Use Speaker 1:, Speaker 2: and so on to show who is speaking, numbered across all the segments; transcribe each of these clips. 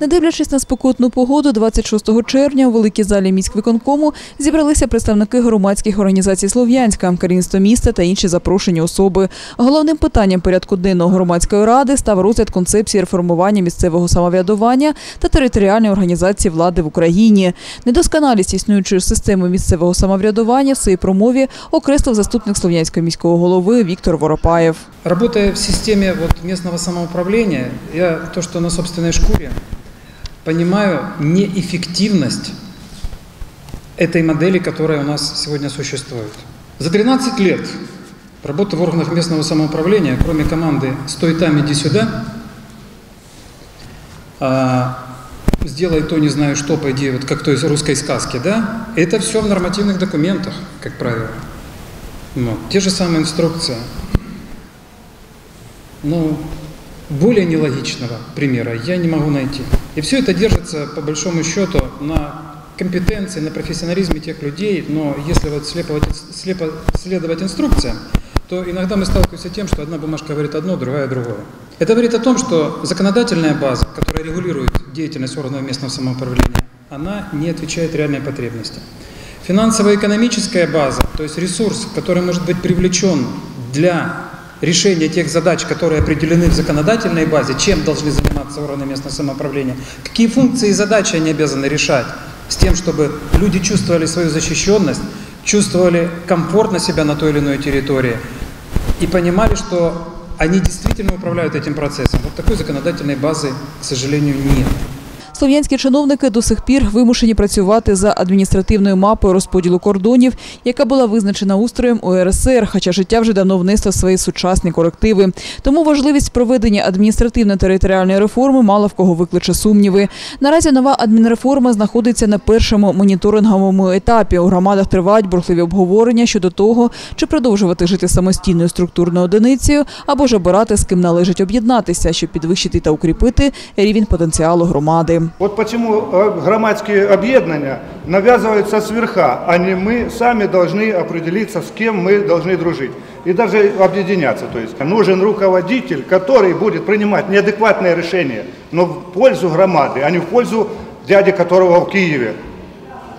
Speaker 1: Не дивлячись на спекотну погоду, 26 червня у великій залі міськвиконкому зібралися представники громадських організацій Слов'янська, керівництво міста та інші запрошені особи. Головним питанням порядку денного громадської ради став розгляд концепції реформування місцевого самоврядування та територіальної організації влади в Україні. Недосконалість існуючої системи місцевого самоврядування в своїй промові окреслив заступник Слов'янського міського голови Віктор Воропаєв.
Speaker 2: Работая в системе вот местного самоуправления, я то, что на собственной шкуре, понимаю неэффективность этой модели, которая у нас сегодня существует. За 13 лет работы в органах местного самоуправления, кроме команды «Стой там, иди сюда», а, «Сделай то, не знаю что, пойди», вот как в той русской сказке, да, это все в нормативных документах, как правило. Вот. Те же самые инструкции. Ну, более нелогичного примера я не могу найти. И все это держится, по большому счету, на компетенции, на профессионализме тех людей, но если вот слепо, слепо следовать инструкциям, то иногда мы сталкиваемся с тем, что одна бумажка говорит одно, другая другое. Это говорит о том, что законодательная база, которая регулирует деятельность органов местного самоуправления, она не отвечает реальной потребности. Финансово-экономическая база, то есть ресурс, который может быть привлечен для решения тех задач, которые определены в законодательной базе, чем должны заниматься органы местного самоуправления, какие функции и задачи они обязаны решать, с тем, чтобы люди чувствовали свою защищенность, чувствовали комфортно себя на той или иной территории и понимали, что они действительно управляют этим процессом. Вот такой законодательной базы, к сожалению, нет.
Speaker 1: Слов'янські чиновники до сих пір вимушені працювати за адміністративною мапою розподілу кордонів, яка була визначена устроєм УРСР, хоча життя вже давно внесло свої сучасні корективи. Тому важливість проведення адміністративно-територіальної реформи мало в кого викличе сумніви. Наразі нова адмінреформа знаходиться на першому моніторинговому етапі. У громадах тривають бурхливі обговорення щодо того, чи продовжувати жити самостійною структурною одиницею або ж обирати з ким належить об'єднатися, щоб підвищити та укріпити рівень потенціалу громади.
Speaker 3: Вот почему э, громадские объединения навязываются сверха, а не мы сами должны определиться, с кем мы должны дружить. И даже объединяться. То есть нужен руководитель, который будет принимать неадекватные решения, но в пользу громады, а не в пользу дяди, которого в Киеве.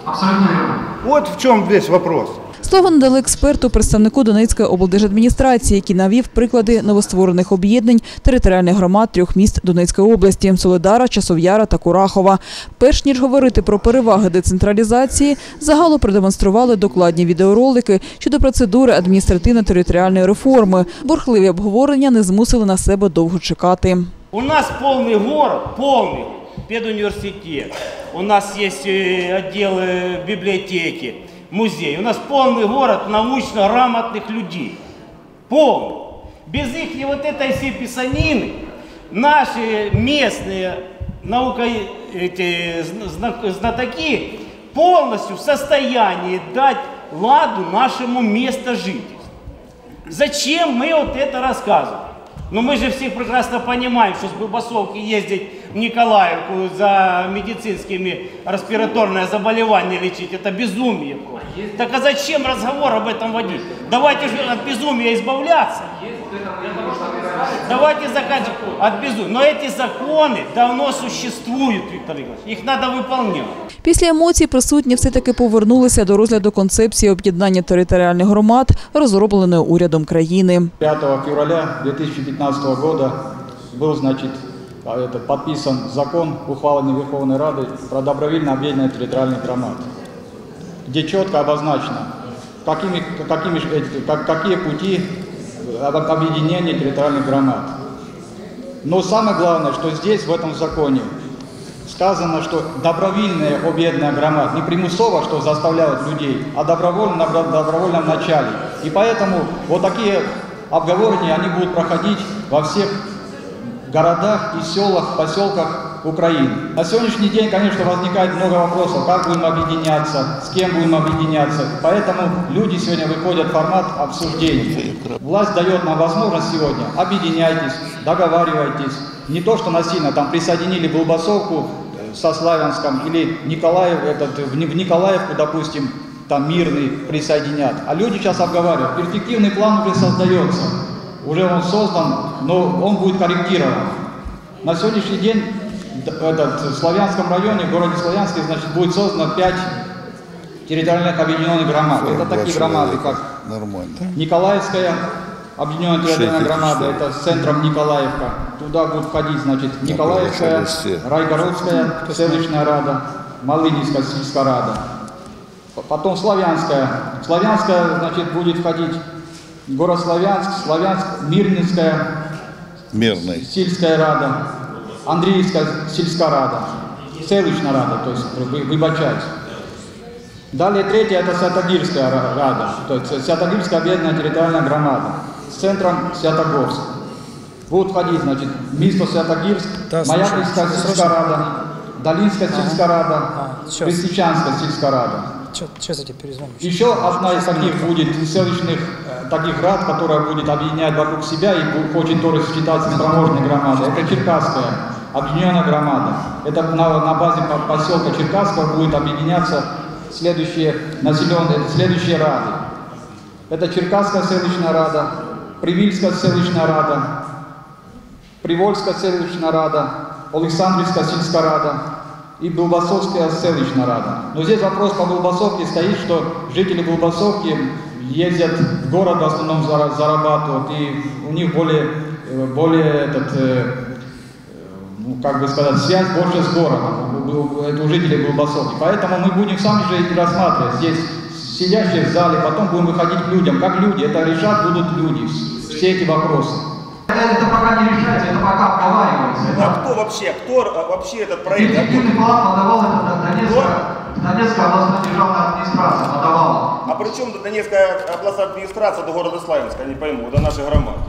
Speaker 2: Абсолютно верно.
Speaker 3: Вот в чем весь вопрос.
Speaker 1: Слово надали експерту, представнику Донецької облдержадміністрації, який навів приклади новостворених об'єднань територіальних громад трьох міст Донецької області Солидара, Часов'яра та Курахова. Перш ніж говорити про переваги децентралізації, загалу продемонстрували докладні відеоролики щодо процедури адміністративно-територіальної реформи. Бурхливі обговорення не змусили на себе довго чекати.
Speaker 4: У нас полный город, полный педуниверситет. У нас есть э, отдел э, библиотеки, Музей. У нас полный город научно-грамотных людей. Полный. Без их вот этой всей писанины наши местные наука, эти, зна- знатоки полностью в состоянии дать ладу нашему местожительству. Зачем мы вот это рассказываем? Но мы же все прекрасно понимаем, что с Быбасовки ездить в Николаевку за медицинскими респираторные заболевания лечить, это безумие. Так а зачем разговор об этом водить? Давайте же от безумия избавляться. Давайте заканчивать от безумия. Но эти законы давно существуют, Виктор Игоревич. Их надо выполнять.
Speaker 1: Після емоцій присутні все-таки повернулися до розгляду концепції об'єднання територіальних громад, розробленої урядом країни.
Speaker 5: 5 февраля 2015 года был, значит, а, это, подписан закон, ухваленный Верховной Радой про добровольно объединение территориальных громад, где четко обозначено, какими, какими, ж эти- как- какие пути об- объединения территориальных громад. Но самое главное, что здесь, в этом законе, сказано, что добровольная объединение громад, не примусово, что заставляют людей, а добровольно на бро- добровольном начале. И поэтому вот такие обговорения, они будут проходить во всех городах и селах, поселках Украины. На сегодняшний день, конечно, возникает много вопросов, как будем объединяться, с кем будем объединяться. Поэтому люди сегодня выходят в формат обсуждений. Власть дает нам возможность сегодня, объединяйтесь, договаривайтесь. Не то, что насильно там присоединили Голбасовку э, со Славянском или Николаев, этот, в Ни- в Николаевку, допустим, там мирный присоединят. А люди сейчас обговаривают. Перспективный план уже создается. Уже он создан, но он будет корректирован. На сегодняшний день этот, в Славянском районе, в городе Славянске, значит, будет создано 5 территориальных объединенных громад. Это такие громады, как
Speaker 6: Нормально.
Speaker 5: Николаевская объединенная территориальная громада, это с центром Николаевка. Туда будут входить, значит, Николаевская. Райгородская, селищная рада, Малынинская сельская рада. Потом Славянская. Славянская, значит, будет входить город Славянск, Славянск, Мирнинская,
Speaker 6: Мирный.
Speaker 5: сельская рада, Андреевская сельская рада, селищная рада, то есть вы, выбачаюсь. Далее третья это Святогирская ра- рада, то есть Святогирская объединенная территориальная громада с центром Святогорск. Будут входить, значит, место Святогирск, Маякинская сельская рада, Долинская сельская рада,
Speaker 7: А, сейчас.
Speaker 5: Крестьянская сельская рада.
Speaker 7: Я тебе перезвоню.
Speaker 5: Еще одна из таких будет селищных таких рад, которая будет объединять вокруг себя и хочет тоже считаться спроможной громадой. Это Черкасская объединенная громада. Это на, на базе по- поселка Черкасского будет объединяться следующие населенные, следующие рады. Это Черкасская селищная рада, Привильская селищная рада, Привольская селищная рада, Александрівська сільська рада и Белбасовская селищная рада. Но здесь вопрос по Белбасовке стоит, что жители Белбасовки ездят в город в основном зара- зарабатывают, и у них более, э, более этот, э, ну, как бы сказать, связь больше с городом, это у жителей Белбасовки. Поэтому мы будем сами же и рассматривать здесь сидящие в зале, потом будем выходить к людям. Как люди, это решать будут люди, все эти вопросы.
Speaker 8: Это пока не решается, это пока обговаривается.
Speaker 9: Ну, а кто вообще, кто э, вообще этот проект?
Speaker 8: Перспективный план подавал это Донецкая, Донецкая областная державная администрация подавала.
Speaker 9: А при чем Донецкая областная администрация до города Славянска, я не пойму, до нашей громады?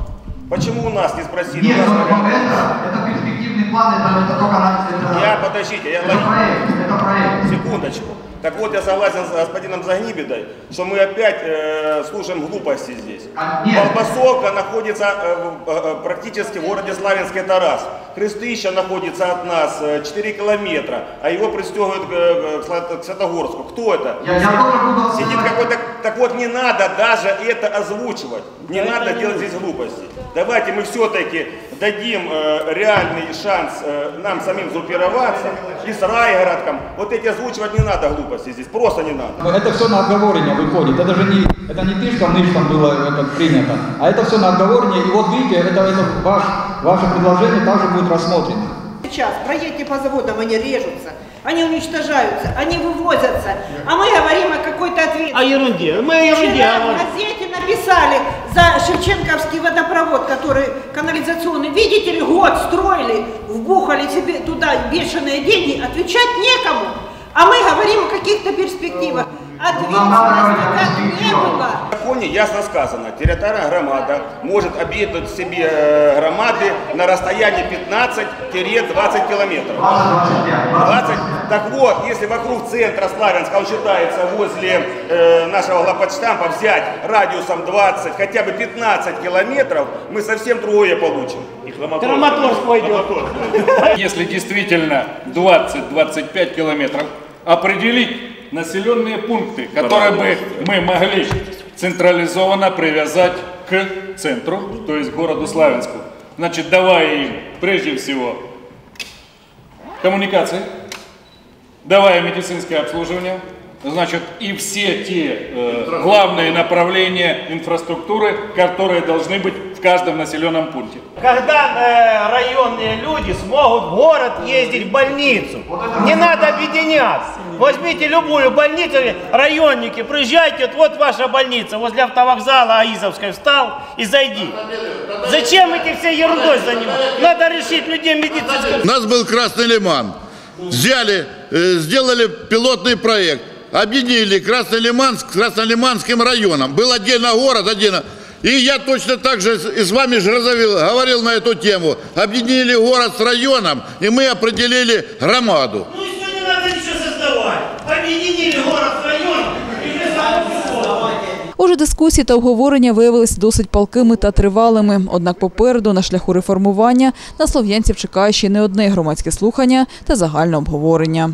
Speaker 9: Почему у нас не спросили?
Speaker 8: Нет,
Speaker 9: нас
Speaker 8: это, это перспективный план, это, это только на... Это,
Speaker 9: Я, подождите, я
Speaker 8: это проект, это проект.
Speaker 9: Секундочку. Так вот, я согласен с господином Загнибедой, что мы опять э, слушаем глупости здесь.
Speaker 8: А.
Speaker 9: Колбасовка находится э, в- э, практически в городе Славянске Тарас. Крестыща находится от нас э, 4 километра, а его пристегивают к, э, к к Святогорску. Кто это?
Speaker 8: Я, я.
Speaker 9: Сидит какой-то... Так вот, не надо даже это озвучивать. Не надо делать здесь глупости. Давайте мы все-таки дадим э, реальный шанс э, нам самим группироваться и с Райгородком. Вот эти озвучивать не надо глупости здесь. Просто не надо.
Speaker 5: Это все на обговорение выходит. Это же не, это не тышком нычком было это принято, а это все на обговорение. И вот видите, это, это ваш, ваше предложение также будет рассмотрено.
Speaker 10: Сейчас проедьте по заводам, они режутся, они уничтожаются, они вывозятся, а мы говорим о какой-то
Speaker 4: О
Speaker 10: ответственности.
Speaker 4: ерунде. Мы о ерунде
Speaker 10: Вчера в газете написали за Шевченковский водопровод, который канализационный. Видите ли, год строили, вбухали себе туда бешеные деньги, отвечать некому. А мы говорим о каких-то перспективах. Ответственности как не было.
Speaker 9: В законе ясно сказано, территориальная громада может объединить себе э, громады на расстоянии 15-20 километров. 20. Так вот, если вокруг центра Славянска, он считается возле э, нашего главпочтампа, взять радиусом 20, хотя бы 15 километров, мы совсем другое получим.
Speaker 4: Краматорск пойдет.
Speaker 11: Если действительно 20-25 километров, определить населенные пункты, которые бы мы могли централизованно привязать к центру, то есть к городу Славянску. Значит, давая им прежде всего коммуникации, давая медицинское обслуживание, значит, и все те э, главные направления инфраструктуры, которые должны быть в каждом населенном пункте.
Speaker 4: Когда э, районные люди смогут в город ездить в больницу. Не надо объединяться. Возьмите любую больницу, районники, приезжайте, вот, вот ваша больница, возле автовокзала Аизовской встал и зайди. Зачем эти все ерундой заниматься? Надо решить людей медицинского
Speaker 6: У нас был Красный Лиман. Взяли, э, сделали пилотный проект. Объединили Красный Лиман с Краснолиманским районом. Был отдельно город, отдельно. И я точно так же и с вами же разговаривал- говорил на эту тему. Объединили город с районом, и мы определили громаду.
Speaker 4: Ну и что не надо ничего создавать. Объединили город с
Speaker 1: Отже, дискусії та обговорення виявилися досить палкими та тривалими. Однак попереду на шляху реформування на слов'янців чекає ще не одне громадське слухання та загальне обговорення.